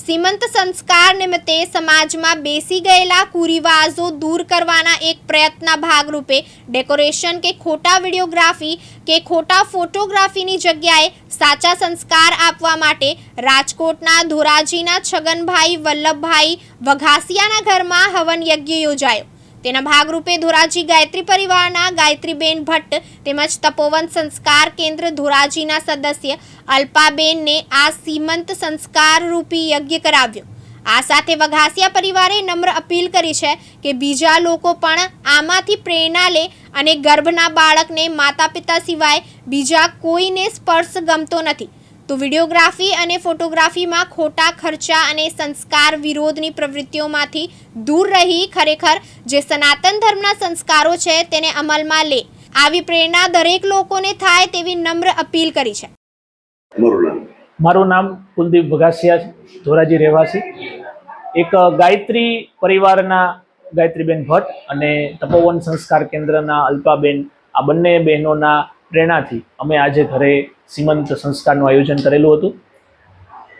સીમંત સંસ્કાર નિમિત્તે સમાજમાં બેસી ગયેલા કુરિવાજો દૂર કરવાના એક પ્રયત્નના ભાગરૂપે ડેકોરેશન કે ખોટા વિડીયોગ્રાફી કે ખોટા ફોટોગ્રાફીની જગ્યાએ સાચા સંસ્કાર આપવા માટે રાજકોટના ધોરાજીના છગનભાઈ વલ્લભભાઈ વઘાસિયાના ઘરમાં હવન યજ્ઞ યોજાયો. તેના ભાગરૂપે ધોરાજી ગાયત્રી પરિવારના ગાયત્રીબેન ભટ્ટ તેમજ તપોવન સંસ્કાર કેન્દ્ર ધોરાજીના સદસ્ય અલ્પાબેનને આ સીમંત સંસ્કાર રૂપી યજ્ઞ કરાવ્યો. આ સાથે વઘાસિયા પરિવારે નમ્ર અપીલ કરી છે કે બીજા લોકો પણ આમાંથી પ્રેરણા લે અને ગર્ભના બાળકને માતા પિતા સિવાય બીજા કોઈને સ્પર્શ ગમતો નથી. તો વિડીયોગ્રાફી અને ફોટોગ્રાફીમાં ખોટા ખર્ચા અને સંસ્કાર વિરોધની પ્રવૃત્તિઓમાંથી દૂર રહી ખરેખર જે સનાતન ધર્મના સંસ્કારો છે તેને અમલમાં લે. આવી પ્રેરણા દરેક લોકોને થાય તેવી નમ્ર અપીલ કરી છે. મારું નામ? કુલદીપ ભગાસિયા છે, ધોરાજી રહેવાસી. એક ગાયત્રી પરિવારના ગાયત્રીબેન ભટ્ટ અને તપોવન સંસ્કાર કેન્દ્રના અલ્પાબેન આ બંને બહેનોના પ્રેરણાથી અમે આજે ઘરે સીમંત સંસ્કારનું આયોજન કરેલું હતું.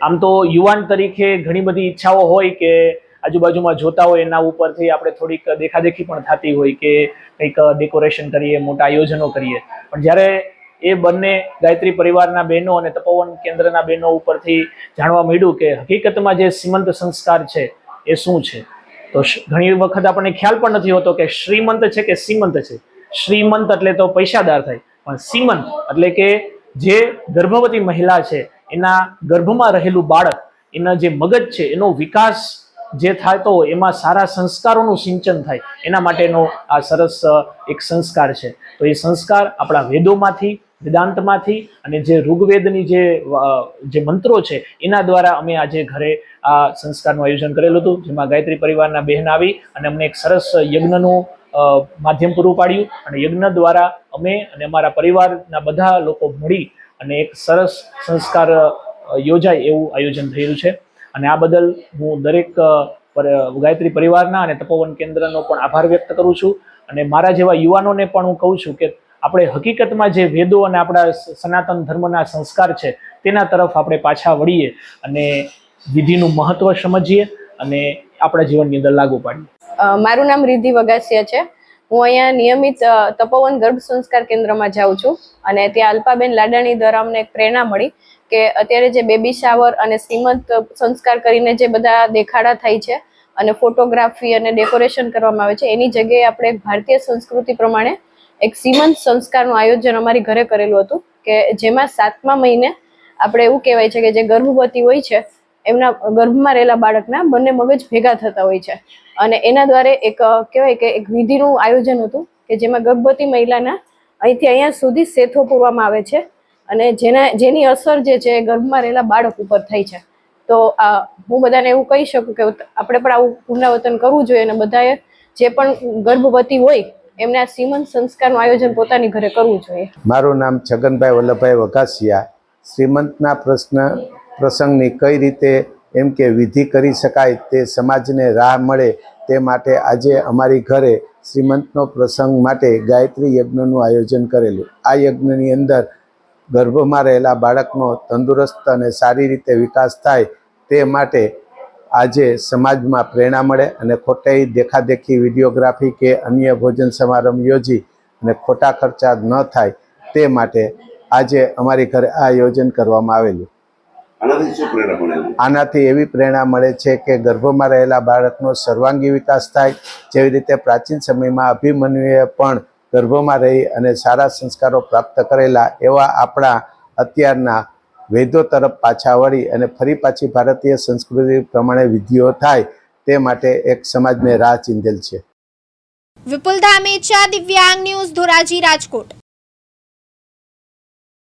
આમ તો યુવાન તરીકે ઘણી બધી ઈચ્છાઓ હોય કે આજુબાજુમાં જોતા હોય એના ઉપરથી આપણે થોડીક દેખાદેખી પણ થતી હોય કે કંઈક ડેકોરેશન કરીએ, મોટા આયોજનો કરીએ. પણ જ્યારે એ બંને ગાયત્રી પરિવારના બહેનો અને તપોવન કેન્દ્રના બહેનો ઉપરથી જાણવા મળ્યું કે હકીકતમાં જે શ્રીમંત સંસ્કાર છે એ શું છે, તો ઘણી વખત આપણને ખ્યાલ પણ નથી હોતો કે શ્રીમંત છે કે સીમંત છે. શ્રીમંત એટલે તો પૈસાદાર થાય, પણ સીમંત એટલે કે જે ગર્ભવતી મહિલા છે, એના ગર્ભમાં રહેલું બાળક, એના જે મગજ છે, એનો વિકાસ જે થતો હોય એમાં સારા સંસ્કારોનું સિંચન થાય. એના માટેનો આ સરસ એક સંસ્કાર છે. તો એ સંસ્કાર આપણા વેદોમાંથી, વેદાંતમાંથી અને જે ઋગ્વેદની જે જે મંત્રો છે, એના દ્વારા અમે આજે ઘરે આ સંસ્કારનું આયોજન કરેલું હતું. જેમાં ગાયત્રી પરિવારના બહેન આવી અને અમને એક સરસ યજ્ઞનું માધ્યમ પૂરું પાડ્યું અને યજ્ઞ દ્વારા અમે અને અમારા પરિવારના બધા લોકો મળી અને એક સરસ સંસ્કાર યોજાય એવું આયોજન થયેલું છે. અને આ બદલ હું દરેક ગાયત્રી પરિવારના અને તપોવન કેન્દ્રનો પણ આભાર વ્યક્ત કરું છું. અને મારા જેવા યુવાનોને પણ હું કહું છું કે આપણે હકીકતમાં જે વેદો અને આપણા સનાતન ધર્મના સંસ્કાર છે તેના તરફ આપણે પાછા વળીએ અને વિધિનું મહત્વ સમજીએ અને આપણા જીવનની અંદર લાગુ પાડીએ. મારું નામ રિદ્ધિ વગાસિયા છે. હું અહીંયા નિયમિત તપોવન ગર્ભ સંસ્કાર કેન્દ્રમાં જાઉં છું અને ત્યાં અલ્પાબેન લાડાણી દ્વારા અમને એક પ્રેરણા મળી કે અત્યારે જે બેબી શાવર અને શ્રીમંત સંસ્કાર કરીને જે બધા દેખાડા થાય છે અને ફોટોગ્રાફી અને ડેકોરેશન કરવામાં આવે છે, એની જગ્યાએ આપણે ભારતીય સંસ્કૃતિ પ્રમાણે એક શ્રીમંત સંસ્કારનું આયોજન અમારી ઘરે કરેલું હતું કે જેમાં સાતમા મહિને આપણે એવું કહેવાય છે કે જે ગર્ભવતી હોય છે એમના ગર્ભમાં રહેલા બાળકના બંને મગજ ભેગા થતા હોય છે. અને એના દ્વારા એક કહેવાય કે એક વિધિનું આયોજન હતું કે જેમાં ગર્ભવતી મહિલાના અહીંથી અહીંયા સુધી સેથો પૂરવામાં આવે છે. અને જેના, જેની અસર જે છે ગર્ભમાં રહેલા બાળક ઉપર થાય છે. તો આ હું બધાને એવું કહી શકું કે આપણે પણ આવું પુનરાવર્તન કરવું જોઈએ અને બધાએ જે પણ ગર્ભવતી હોય એમને આ સીમંત સંસ્કારનું આયોજન પોતાની ઘરે કરવું જોઈએ. મારું નામ છગનભાઈ વલ્લભભાઈ વઘાસિયા. શ્રીમંતના પ્રશ્ન, પ્રસંગની કઈ રીતે એમ કે વિધિ કરી શકાય તે સમાજને રાહ મળે તે માટે આજે અમારી ઘરે શ્રીમંતનો પ્રસંગ માટે ગાયત્રી યજ્ઞનું આયોજન કરેલું. આ યજ્ઞની અંદર ગર્ભમાં રહેલા બાળકનો તંદુરસ્ત અને સારી રીતે વિકાસ થાય તે માટે આજે સમાજમાં પ્રેરણા મળે અને ખોટી દેખાદેખી વિડીયોગ્રાફી કે અન્ય ભોજન સમારંભ યોજી અને ખોટા ખર્ચા ન થાય તે માટે આજે અમારી ઘરે આ આયોજન કરવામાં આવેલું. આનાથી એવી પ્રેરણા મળે છે કે ગર્ભમાં રહેલા બાળકનો સર્વાંગી વિકાસ થાય. જેવી રીતે પ્રાચીન સમયમાં અભિમન્યુએ પણ ગર્ભમાં રહી અને સારા સંસ્કારો પ્રાપ્ત કરેલા એવા આપણા અત્યારના વેદો તરફ પાછા વળી અને ફરી પાછી ભારતીય સંસ્કૃતિ પ્રમાણે વિધિઓ થાય તે માટે એક સમાજને રાહ ચીંધેલ છે. વિપુલ ધામેચા દિવ્યાંગ ન્યૂઝ ધોરાજી રાજકોટ.